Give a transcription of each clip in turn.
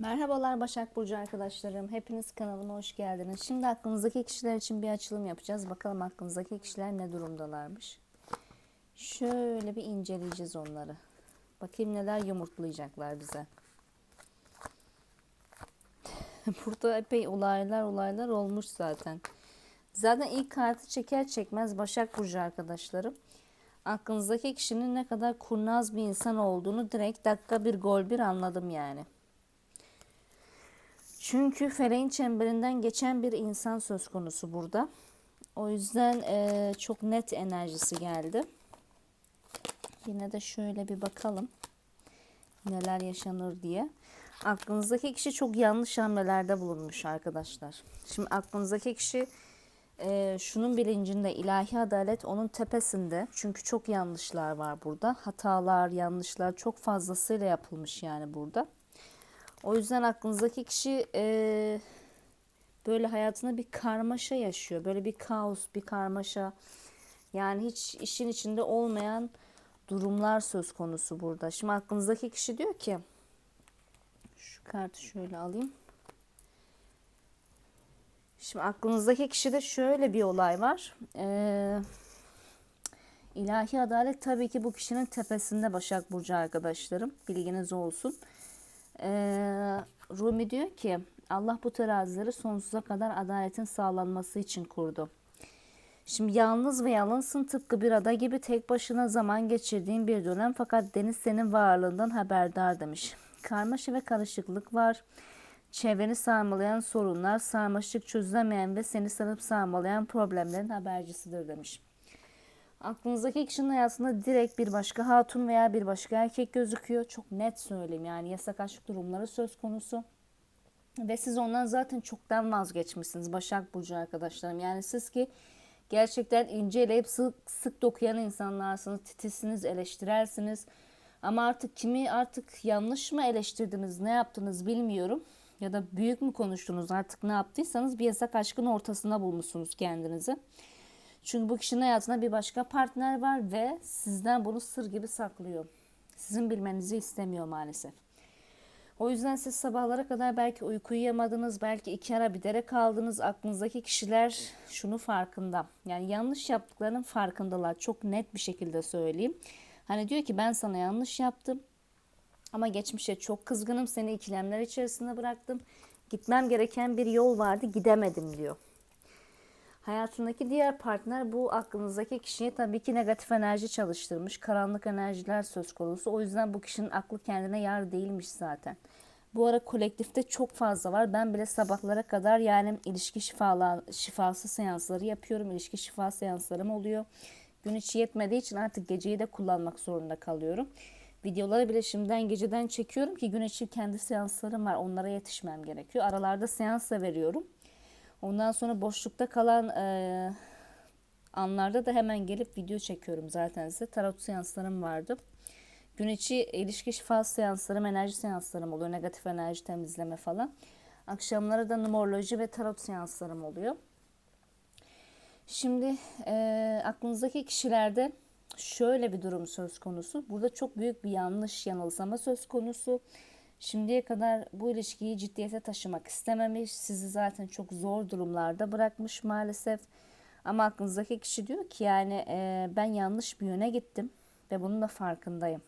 Merhabalar Başak Burcu arkadaşlarım. Hepiniz kanalıma hoş geldiniz. Şimdi aklınızdaki kişiler için bir açılım yapacağız. Bakalım aklınızdaki kişiler ne durumdalarmış. Şöyle bir inceleyeceğiz onları. Bakayım neler yumurtlayacaklar bize. Burada epey olaylar olaylar olmuş zaten. Zaten ilk kartı çeker çekmez Başak Burcu arkadaşlarım. Aklınızdaki kişinin ne kadar kurnaz bir insan olduğunu direkt dakika bir gol bir anladım yani. Çünkü feleğin çemberinden geçen bir insan söz konusu burada. O yüzden e, çok net enerjisi geldi. Yine de şöyle bir bakalım neler yaşanır diye. Aklınızdaki kişi çok yanlış hamlelerde bulunmuş arkadaşlar. Şimdi aklınızdaki kişi e, şunun bilincinde ilahi adalet onun tepesinde. Çünkü çok yanlışlar var burada. Hatalar, yanlışlar çok fazlasıyla yapılmış yani burada. O yüzden aklınızdaki kişi e, böyle hayatında bir karmaşa yaşıyor. Böyle bir kaos, bir karmaşa. Yani hiç işin içinde olmayan durumlar söz konusu burada. Şimdi aklınızdaki kişi diyor ki şu kartı şöyle alayım. Şimdi aklınızdaki kişide şöyle bir olay var. Ee, ilahi adalet tabii ki bu kişinin tepesinde Başak Burcu arkadaşlarım. Bilginiz olsun. Ee, Rumi diyor ki Allah bu terazileri sonsuza kadar adaletin sağlanması için kurdu. Şimdi yalnız ve yalınsın tıpkı bir ada gibi tek başına zaman geçirdiğin bir dönem fakat deniz senin varlığından haberdar demiş. Karmaşa ve karışıklık var. Çevreni sarmalayan sorunlar, sarmaşık çözülemeyen ve seni sarıp sarmalayan problemlerin habercisidir demiş. Aklınızdaki kişinin hayatında direkt bir başka hatun veya bir başka erkek gözüküyor. Çok net söyleyeyim yani yasak aşk durumları söz konusu. Ve siz ondan zaten çoktan vazgeçmişsiniz Başak Burcu arkadaşlarım. Yani siz ki gerçekten inceleyip sık sık dokuyan insanlarsınız, titizsiniz, eleştirersiniz. Ama artık kimi artık yanlış mı eleştirdiniz, ne yaptınız bilmiyorum. Ya da büyük mü konuştunuz artık ne yaptıysanız bir yasak aşkın ortasında bulmuşsunuz kendinizi. Çünkü bu kişinin hayatında bir başka partner var ve sizden bunu sır gibi saklıyor. Sizin bilmenizi istemiyor maalesef. O yüzden siz sabahlara kadar belki uyku uyuyamadınız, belki iki ara bir dere kaldınız. Aklınızdaki kişiler şunu farkında. Yani yanlış yaptıklarının farkındalar. Çok net bir şekilde söyleyeyim. Hani diyor ki ben sana yanlış yaptım. Ama geçmişe çok kızgınım. Seni ikilemler içerisinde bıraktım. Gitmem gereken bir yol vardı, gidemedim diyor. Hayatındaki diğer partner bu aklınızdaki kişiye tabii ki negatif enerji çalıştırmış. Karanlık enerjiler söz konusu. O yüzden bu kişinin aklı kendine yar değilmiş zaten. Bu ara kolektifte çok fazla var. Ben bile sabahlara kadar yani ilişki şifalı, şifası seansları yapıyorum. İlişki şifa seanslarım oluyor. Gün içi yetmediği için artık geceyi de kullanmak zorunda kalıyorum. Videoları bile şimdiden geceden çekiyorum ki gün içi kendi seanslarım var. Onlara yetişmem gerekiyor. Aralarda seans da veriyorum. Ondan sonra boşlukta kalan e, anlarda da hemen gelip video çekiyorum zaten size. Tarot seanslarım vardı. Gün içi ilişki şifa seanslarım, enerji seanslarım oluyor. Negatif enerji temizleme falan. Akşamları da numeroloji ve tarot seanslarım oluyor. Şimdi e, aklınızdaki kişilerde şöyle bir durum söz konusu. Burada çok büyük bir yanlış yanılsama söz konusu. Şimdiye kadar bu ilişkiyi ciddiyete taşımak istememiş. Sizi zaten çok zor durumlarda bırakmış maalesef. Ama aklınızdaki kişi diyor ki yani e, ben yanlış bir yöne gittim ve bunun da farkındayım.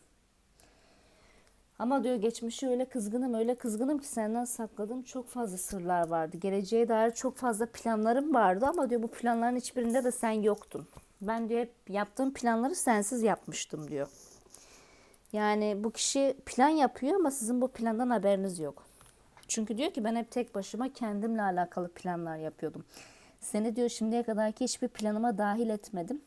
Ama diyor geçmişi öyle kızgınım öyle kızgınım ki senden sakladığım çok fazla sırlar vardı. Geleceğe dair çok fazla planlarım vardı ama diyor bu planların hiçbirinde de sen yoktun. Ben diyor hep yaptığım planları sensiz yapmıştım diyor. Yani bu kişi plan yapıyor ama sizin bu plandan haberiniz yok. Çünkü diyor ki ben hep tek başıma kendimle alakalı planlar yapıyordum. Seni diyor şimdiye kadarki hiçbir planıma dahil etmedim.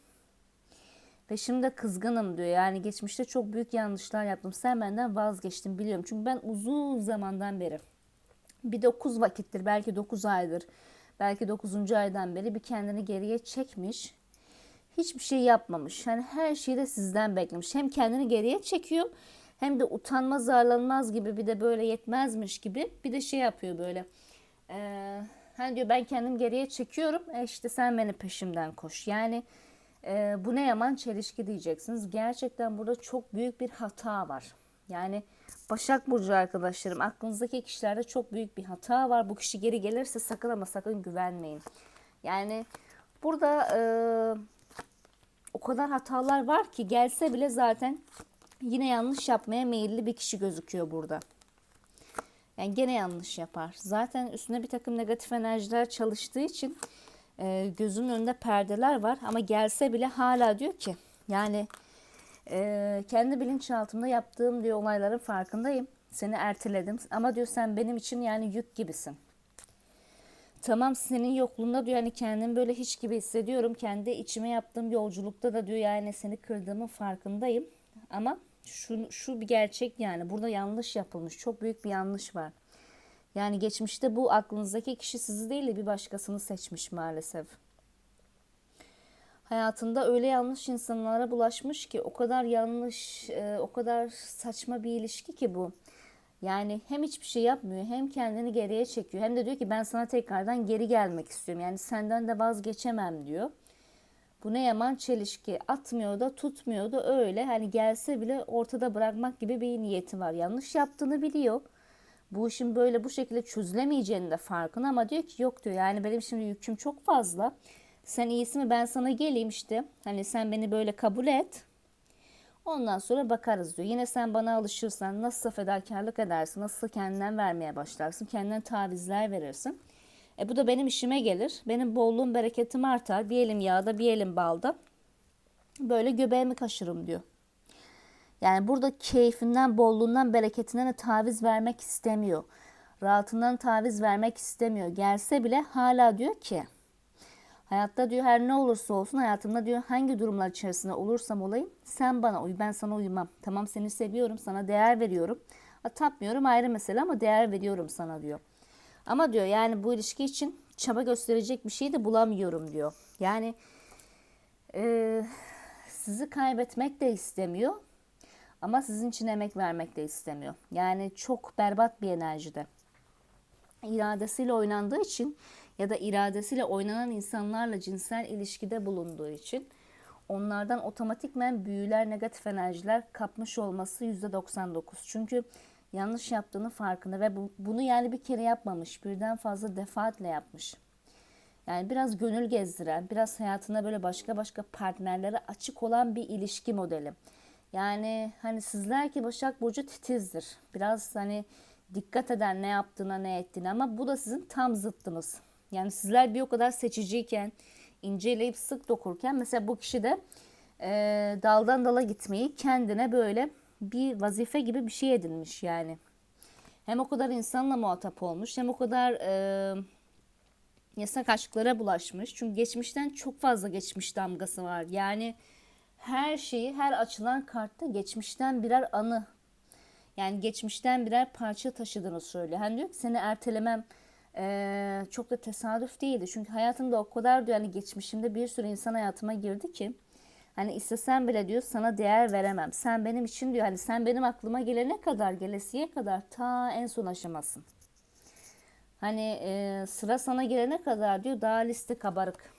Ve şimdi kızgınım diyor. Yani geçmişte çok büyük yanlışlar yaptım. Sen benden vazgeçtin biliyorum. Çünkü ben uzun zamandan beri bir 9 vakittir belki 9 aydır belki 9. aydan beri bir kendini geriye çekmiş hiçbir şey yapmamış. Yani her şeyi de sizden beklemiş. Hem kendini geriye çekiyor hem de utanmaz zarlanmaz gibi bir de böyle yetmezmiş gibi bir de şey yapıyor böyle. Ee, hani diyor ben kendim geriye çekiyorum. E işte sen beni peşimden koş. Yani e, bu ne yaman çelişki diyeceksiniz. Gerçekten burada çok büyük bir hata var. Yani Başak Burcu arkadaşlarım aklınızdaki kişilerde çok büyük bir hata var. Bu kişi geri gelirse sakın ama sakın güvenmeyin. Yani burada e, o kadar hatalar var ki gelse bile zaten yine yanlış yapmaya meyilli bir kişi gözüküyor burada. Yani gene yanlış yapar. Zaten üstüne bir takım negatif enerjiler çalıştığı için e, gözünün önünde perdeler var. Ama gelse bile hala diyor ki yani e, kendi bilinçaltımda yaptığım diyor olayların farkındayım. Seni erteledim ama diyor sen benim için yani yük gibisin. Tamam senin yokluğunda diyor yani kendimi böyle hiç gibi hissediyorum. Kendi içime yaptığım yolculukta da diyor yani seni kırdığımın farkındayım. Ama şu, şu bir gerçek yani burada yanlış yapılmış. Çok büyük bir yanlış var. Yani geçmişte bu aklınızdaki kişi sizi değil de bir başkasını seçmiş maalesef. Hayatında öyle yanlış insanlara bulaşmış ki o kadar yanlış, e, o kadar saçma bir ilişki ki bu. Yani hem hiçbir şey yapmıyor hem kendini geriye çekiyor hem de diyor ki ben sana tekrardan geri gelmek istiyorum. Yani senden de vazgeçemem diyor. Bu ne yaman çelişki. Atmıyor da tutmuyor da öyle. Hani gelse bile ortada bırakmak gibi bir niyeti var. Yanlış yaptığını biliyor. Bu işin böyle bu şekilde çözülemeyeceğini de farkında ama diyor ki yok diyor. Yani benim şimdi yüküm çok fazla. Sen iyisi mi ben sana geleyim işte. Hani sen beni böyle kabul et. Ondan sonra bakarız diyor. Yine sen bana alışırsan nasıl fedakarlık edersin, nasıl kendinden vermeye başlarsın, kendinden tavizler verirsin. E bu da benim işime gelir. Benim bolluğum, bereketim artar. Bir elim yağda, bir elim balda. Böyle göbeğimi kaşırım diyor. Yani burada keyfinden, bolluğundan, bereketinden de taviz vermek istemiyor. Rahatından taviz vermek istemiyor. Gelse bile hala diyor ki Hayatta diyor her ne olursa olsun hayatımda diyor hangi durumlar içerisinde olursam olayım sen bana uy ben sana uymam. Tamam seni seviyorum sana değer veriyorum. Tapmıyorum ayrı mesele ama değer veriyorum sana diyor. Ama diyor yani bu ilişki için çaba gösterecek bir şey de bulamıyorum diyor. Yani e, sizi kaybetmek de istemiyor ama sizin için emek vermek de istemiyor. Yani çok berbat bir enerjide. İradesiyle oynandığı için ya da iradesiyle oynanan insanlarla cinsel ilişkide bulunduğu için onlardan otomatikmen büyüler, negatif enerjiler kapmış olması %99. Çünkü yanlış yaptığını farkında ve bu, bunu yani bir kere yapmamış, birden fazla defaatle yapmış. Yani biraz gönül gezdiren, biraz hayatında böyle başka başka partnerlere açık olan bir ilişki modeli. Yani hani sizler ki Başak Burcu titizdir. Biraz hani dikkat eden ne yaptığına ne ettiğine ama bu da sizin tam zıttınız. Yani sizler bir o kadar seçiciyken, inceleyip sık dokurken mesela bu kişi de e, daldan dala gitmeyi kendine böyle bir vazife gibi bir şey edinmiş yani. Hem o kadar insanla muhatap olmuş hem o kadar e, yasak aşklara bulaşmış. Çünkü geçmişten çok fazla geçmiş damgası var. Yani her şeyi her açılan kartta geçmişten birer anı. Yani geçmişten birer parça taşıdığını söylüyor. Hani diyor ki seni ertelemem ee, çok da tesadüf değildi. Çünkü hayatımda o kadar diyor hani geçmişimde bir sürü insan hayatıma girdi ki hani istesem bile diyor sana değer veremem. Sen benim için diyor hani sen benim aklıma gelene kadar gelesiye kadar ta en son aşamasın. Hani e, sıra sana gelene kadar diyor daha liste kabarık.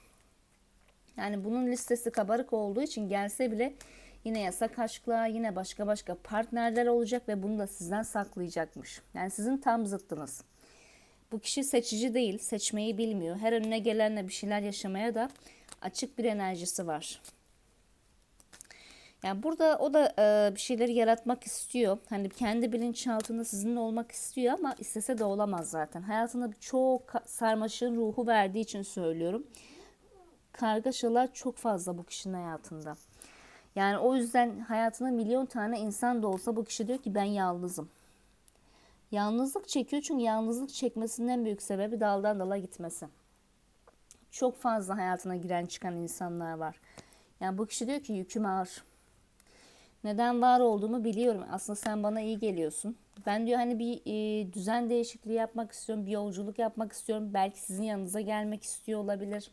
Yani bunun listesi kabarık olduğu için gelse bile yine yasak aşklar, yine başka başka partnerler olacak ve bunu da sizden saklayacakmış. Yani sizin tam zıttınız. Bu kişi seçici değil, seçmeyi bilmiyor. Her önüne gelenle bir şeyler yaşamaya da açık bir enerjisi var. Yani burada o da e, bir şeyleri yaratmak istiyor. Hani kendi bilinçaltında sizinle olmak istiyor ama istese de olamaz zaten. Hayatında çok sarmaşığın ruhu verdiği için söylüyorum. Kargaşalar çok fazla bu kişinin hayatında. Yani o yüzden hayatında milyon tane insan da olsa bu kişi diyor ki ben yalnızım. Yalnızlık çekiyor çünkü yalnızlık çekmesinin büyük sebebi daldan dala gitmesi. Çok fazla hayatına giren çıkan insanlar var. Yani bu kişi diyor ki yüküm ağır. Neden var olduğumu biliyorum. Aslında sen bana iyi geliyorsun. Ben diyor hani bir e, düzen değişikliği yapmak istiyorum. Bir yolculuk yapmak istiyorum. Belki sizin yanınıza gelmek istiyor olabilir.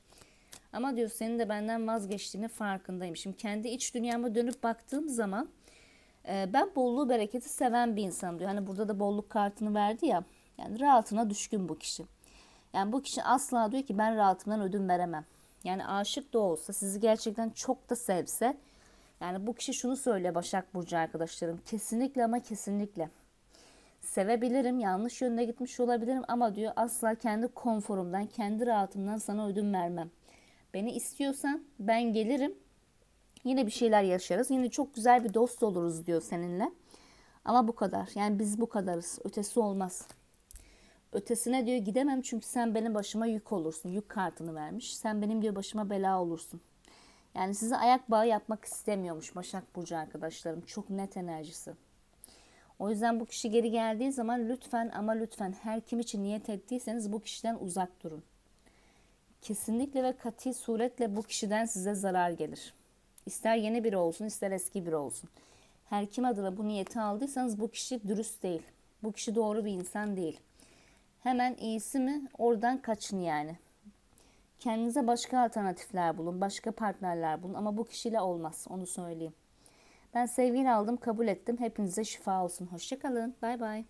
Ama diyor senin de benden vazgeçtiğini farkındayım. Şimdi kendi iç dünyama dönüp baktığım zaman ee, ben bolluğu bereketi seven bir insanım diyor. Hani burada da bolluk kartını verdi ya. Yani rahatına düşkün bu kişi. Yani bu kişi asla diyor ki ben rahatımdan ödün veremem. Yani aşık da olsa sizi gerçekten çok da sevse yani bu kişi şunu söyle Başak Burcu arkadaşlarım. Kesinlikle ama kesinlikle. Sevebilirim, yanlış yönde gitmiş olabilirim ama diyor asla kendi konforumdan, kendi rahatımdan sana ödün vermem. Beni istiyorsan ben gelirim. Yine bir şeyler yaşarız. Yine çok güzel bir dost oluruz diyor seninle. Ama bu kadar. Yani biz bu kadarız. Ötesi olmaz. Ötesine diyor gidemem çünkü sen benim başıma yük olursun. Yük kartını vermiş. Sen benim diyor başıma bela olursun. Yani size ayak bağı yapmak istemiyormuş Başak Burcu arkadaşlarım. Çok net enerjisi. O yüzden bu kişi geri geldiği zaman lütfen ama lütfen her kim için niyet ettiyseniz bu kişiden uzak durun. Kesinlikle ve kati suretle bu kişiden size zarar gelir. İster yeni biri olsun ister eski biri olsun. Her kim adına bu niyeti aldıysanız bu kişi dürüst değil. Bu kişi doğru bir insan değil. Hemen iyisi mi oradan kaçın yani. Kendinize başka alternatifler bulun, başka partnerler bulun ama bu kişiyle olmaz onu söyleyeyim. Ben sevgiyle aldım, kabul ettim. Hepinize şifa olsun. Hoşçakalın. Bay bay.